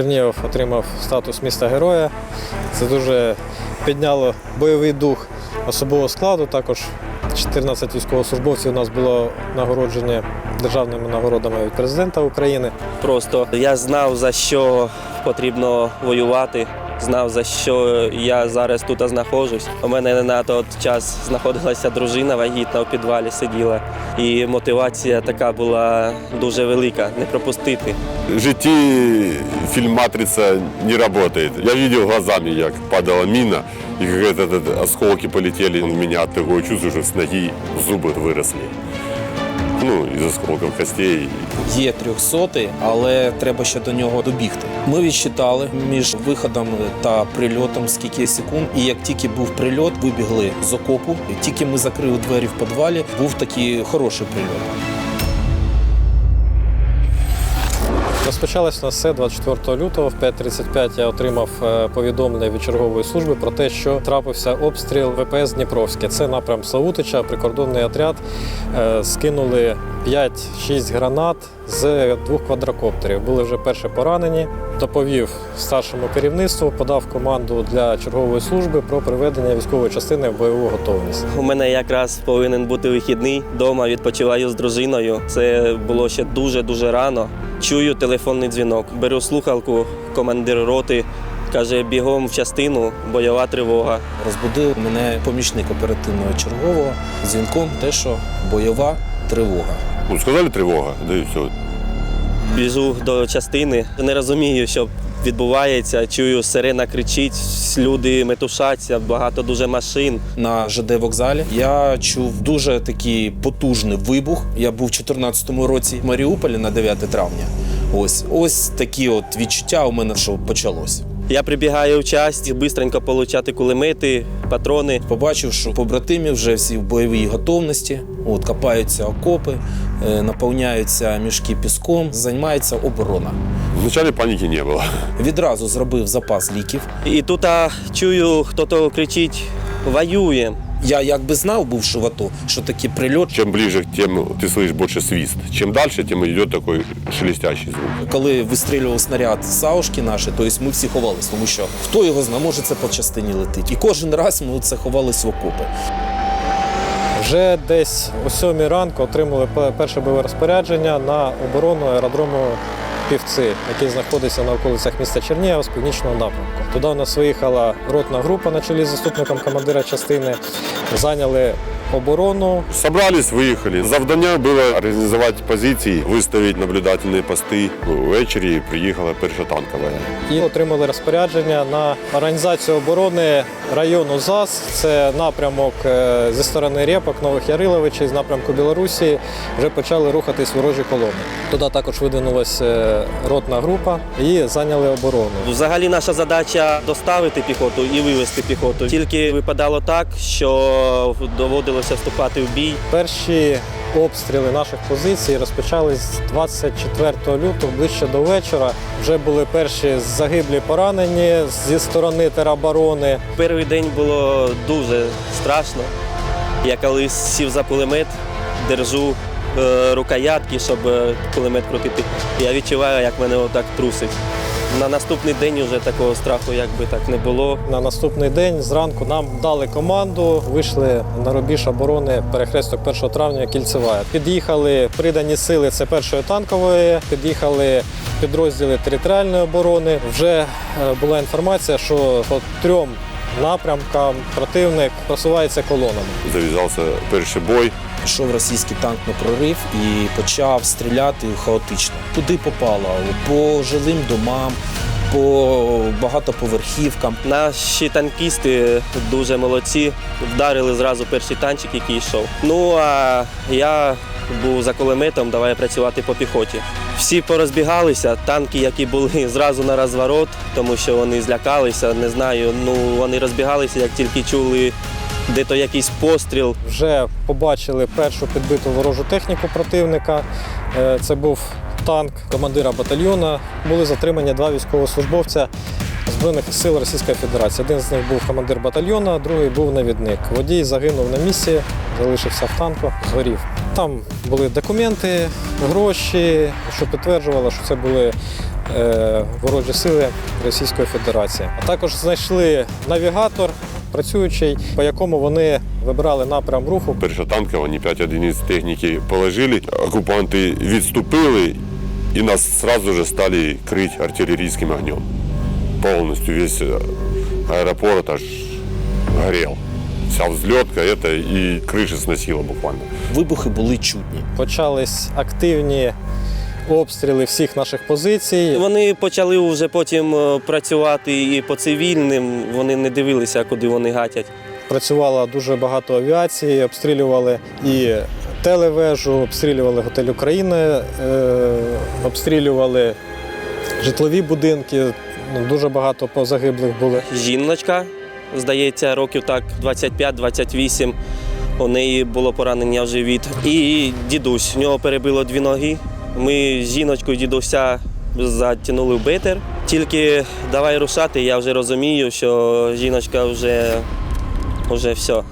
Чернігів отримав статус міста героя. Це дуже підняло бойовий дух особового складу. Також 14 військовослужбовців у нас було нагороджені державними нагородами від президента України. Просто я знав, за що потрібно воювати, знав, за що я зараз тут знаходжусь. У мене на той час знаходилася дружина вагітна в підвалі сиділа. І мотивація така була дуже велика не пропустити. В житті фильм «Матрица» не работает. Я видел глазами, как падала мина, и как этот, этот, осколки полетели в меня. Такое чувство, что с ноги зубы выросли. Ну, із осколков костей. Є трьохсотий, але треба ще до нього добігти. Ми відсчитали між виходом та прильотом скільки секунд. І як тільки був прильот, вибігли з окопу. І тільки ми закрили двері в підвалі, був такий хороший прильот. Розпочалось у нас все 24 лютого. В 5.35 я отримав е, повідомлення від чергової служби про те, що трапився обстріл ВПС Дніпровське. Це напрям Славутича, прикордонний отряд. Е, Скинули 5-6 гранат з двох квадрокоптерів. Були вже перші поранені. Доповів старшому керівництву, подав команду для чергової служби про приведення військової частини в бойову готовність. У мене якраз повинен бути вихідний. Дома відпочиваю з дружиною. Це було ще дуже-дуже рано. Чую телефонний дзвінок. Беру слухалку, командир роти. Каже, бігом в частину, бойова тривога. Розбудив мене помічник оперативного чергового дзвінком, те, що бойова тривога. Ну, сказали тревога, да и все. Біжу до частини, не розумію, що відбувається. Чую, сирена кричить, люди метушаться, багато дуже машин. на ЖД вокзалі. Я чув дуже такий потужний вибух. Я був у 2014 році в Маріуполі на 9 травня. Ось ось такі от відчуття у мене, що почалось. Я прибігаю в часть, швидко получати кулемети, патрони. Побачив, що побратимі вже всі в бойовій готовності. От копаються окопи, е, наповняються мішки піском, займається оборона. Вначале паніки не було. Відразу зробив запас ліків. І тут а, чую, хто-то кричить: воює. Я якби знав, бувши в АТО, що такий прильот. Чем ближе, тем ты слышишь больше свист. Чем дальше, тем идет такой шелестящий звук. Коли вистрілював снаряд з саушки наші, то ми всі ховались, тому що хто його знає, може це по частині летить. І кожен раз ми це ховались в окопи. Вже десь о 7 ранку отримали перше бойове розпорядження на оборону аеродрому Півці, який знаходиться на околицях міста Чернігова з північного напрямку. Туди у нас виїхала ротна група на чолі з заступником командира частини. Зайняли оборону. Собрались, выехали. Завдання було організувати позиції, виставити наблюдательні пости. Ну, Ввечері приїхала перша танкова. і отримали розпорядження на організацію оборони району ЗАС. Це напрямок е, зі сторони Рєпок, Нових Яриловичей, з напрямку Білорусі. Вже почали рухатись ворожі колони. Туди також видвинулася е, ротна група і зайняли оборону. Взагалі наша задача доставити піхоту і вивести піхоту. Тільки випадало так, що доводилося вступати в бій. Перші обстріли наших позицій розпочались 24 лютого ближче до вечора. Вже були перші загиблі поранені зі сторони тероборони. Перший день було дуже страшно. Я коли сів за кулемет, держу е, рукоятки, щоб е, кулемет крутити. Я відчуваю, як мене отак трусить. На наступний день вже такого страху якби так не було. На наступний день зранку нам дали команду, вийшли на рубіж оборони перехресток 1 травня Кільцева. Під'їхали придані сили це першої танкової, під'їхали підрозділи територіальної оборони. Вже е, була інформація, що по трьом напрямкам противник просувається колонами. Зав'язався перший бой. Пішов російський танк на прорив і почав стріляти хаотично. Куди попало? По жилим домам, по багатоповерхівкам. Наші танкісти дуже молодці. Вдарили зразу перший танчик, який йшов. Ну а я був за кулеметом, давай працювати по піхоті. Всі порозбігалися, танки, які були зразу на розворот, тому що вони злякалися, не знаю. Ну вони розбігалися, як тільки чули де то якийсь постріл. Вже побачили першу підбиту ворожу техніку противника. Е, Це був танк командира батальйону. Були затримані два військовослужбовця Збройних сил Російської Федерації. Один з них був командир батальйону, другий був навідник. Водій загинув на місці, залишився в танку, згорів. Там були документи, гроші, що підтверджувало, що це були е, ворожі сили Російської Федерації. А також знайшли навігатор працюючий, по якому вони вибирали напрям руху. Перша танкова, вони 5 одиниць техніки положили, окупанти відступили і нас сразу же стали крити артилерійським огнем. Повністю весь аеропорт аж горел. Вся взлетка это и крыши сносило буквально. Вибухи були чутні. Почались активні обстріли всіх наших позицій. Вони почали вже потім е, працювати і по цивільним. Вони не дивилися, куди вони гатять. Працювало дуже багато авіації, обстрілювали і телевежу, обстрілювали готель України, е, обстрілювали житлові будинки. Ну, Дуже багато позагиблих було. Жіночка, здається, років так 25-28. У неї було поранення в живіт. І дідусь, в нього перебило дві ноги. Ми з жіночкою дідуся затягнули в битер. Тільки давай рушати, я вже розумію, що жіночка вже, вже все,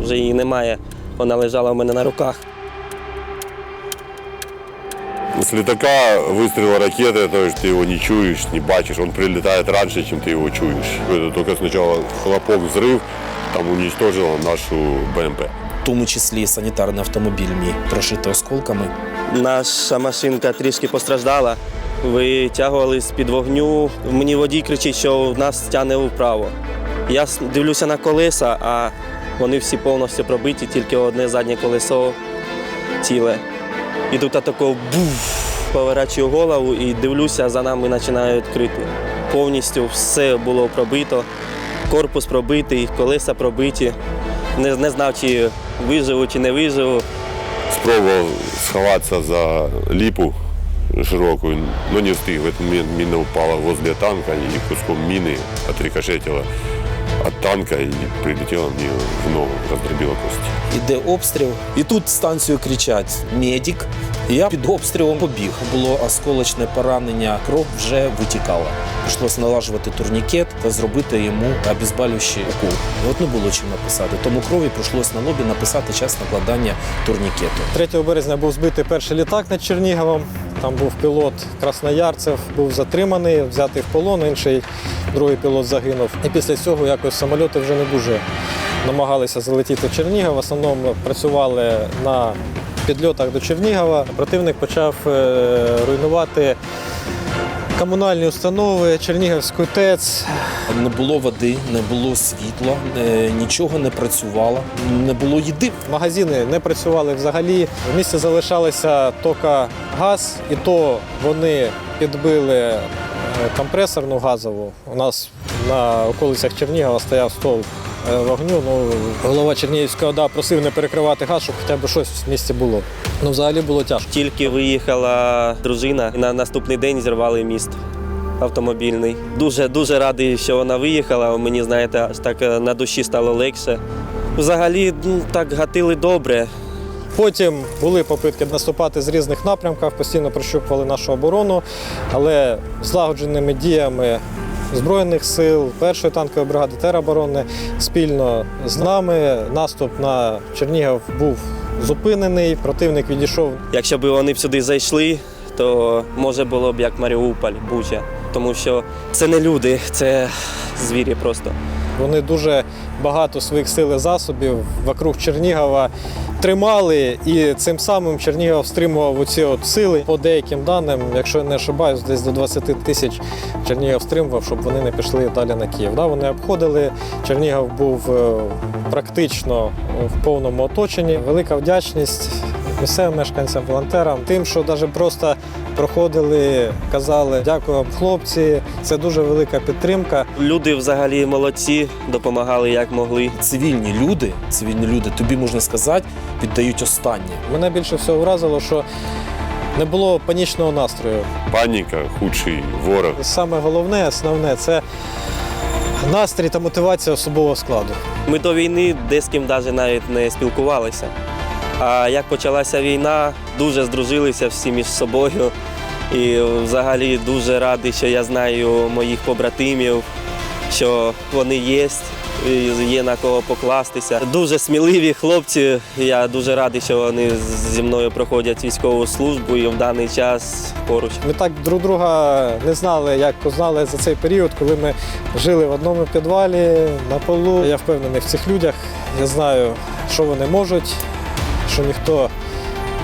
вже її немає. Вона лежала в мене на руках. С летака выстрела ракеты, то есть ты его не чуешь, не бачишь, он прилетает раньше, чем ты его чуешь. Это только сначала хлопок, взрыв, там уничтожило нашу БМП. В тому числі і санітарний автомобіль мій прошитий осколками. Наша машинка трішки постраждала. Витягували з-під вогню. Мені водій кричить, що нас тягне вправо. Я дивлюся на колеса, а вони всі повністю пробиті, тільки одне заднє колесо ціле. І тут тако буф, поворачую голову і дивлюся, за нами починають крити. Повністю все було пробито, корпус пробитий, колеса пробиті. Не, не знав, чи виживу, чи не виживу. Спробовал сховаться за липу широкую, но не встиг. В этот момент мина упала возле танка и куском мины отрикошетила от танка и прилетела мне в ногу, раздробила кости. Іде обстріл, і тут станцію кричать медик. І я під обстрілом побіг. Було осколочне поранення, кров вже витікала. Прийшлося налажувати турнікет та зробити йому обезболюючий укол. І От не було чим написати. Тому крові прийшлося на лобі написати час накладання турнікету. 3 березня був збитий перший літак над Черніговом. Там був пілот Красноярцев, був затриманий, взятий в полон, інший другий пілот загинув. І після цього якось самоліти вже не дуже намагалися залетіти в Чернігів. В основному працювали на підльотах до Чернігова. Противник почав е, руйнувати комунальні установи, Чернігівську ТЕЦ, Не було води, не було світла, е, нічого не працювало, не було їди. Магазини не працювали взагалі. В місті залишалися тільки газ, і то вони підбили компресорну газову. У нас на околицях Чернігова стояв стол е, вогню. Ну, голова Чернігівської ОДА просив не перекривати газ, щоб хоча б щось в місті було. Ну, взагалі було тяжко. Тільки виїхала дружина, і на наступний день зірвали міст автомобільний. Дуже дуже радий, що вона виїхала. Мені, знаєте, аж так е, на душі стало легше. Взагалі, так гатили добре. Потім були попитки наступати з різних напрямків, постійно прощупували нашу оборону, але злагодженими діями Збройних сил, першої танкової бригади тероборони спільно з нами наступ на Чернігів був зупинений. Противник відійшов Якщо б вони б сюди зайшли, то може було б як Маріуполь, Буча. Тому що це не люди, це звірі просто. Вони дуже багато своїх сил і засобів вокруг Чернігова тримали, і цим самим Чернігов стримував оці от сили. По деяким даним, якщо я не ошибаюсь, десь до 20 тисяч Чернігов стримував, щоб вони не пішли далі на Київ. Да, вони обходили. Чернігов був е, практично в повному оточенні. Велика вдячність місцевим мешканцям, волонтерам, тим, що навіть просто проходили, казали дякую вам, хлопці. Це дуже велика підтримка. Люди взагалі молодці, допомагали як могли. Цивільні люди, цивільні люди, тобі можна сказати, віддають останнє. Мене більше всього вразило, що не було панічного настрою. Паника – худший ворог. Саме головне, основне це настрій та мотивація особового складу. Ми до війни де з ким навіть навіть не спілкувалися. А як почалася війна, дуже здружилися всі між собою. І взагалі дуже радий, що я знаю моїх побратимів, що вони є, є на кого покластися. Дуже сміливі хлопці. Я дуже радий, що вони зі мною проходять військову службу і в даний час поруч. Ми так друг друга не знали, як знали за цей період, коли ми жили в одному підвалі на полу. Я впевнений в цих людях. Я знаю, що вони можуть, що ніхто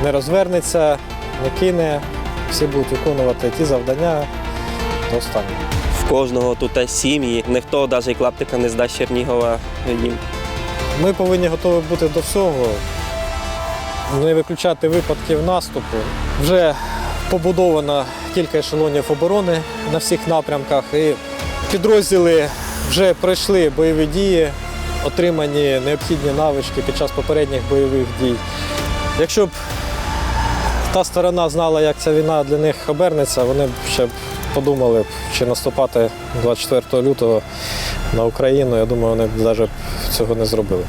не розвернеться, не кине. Всі будуть виконувати ті завдання до останнього. В кожного тут сім'ї. Ніхто навіть клаптика не здасть Чернігова їм. Ми повинні готові бути до всього, не виключати випадків наступу. Вже побудовано кілька ешелонів оборони на всіх напрямках, і підрозділи вже пройшли бойові дії, отримані необхідні навички під час попередніх бойових дій. Якщо б та сторона знала, як ця війна для них обернеться, вони б ще б подумали, чи наступати 24 лютого на Україну. Я думаю, вони б навіть цього не зробили.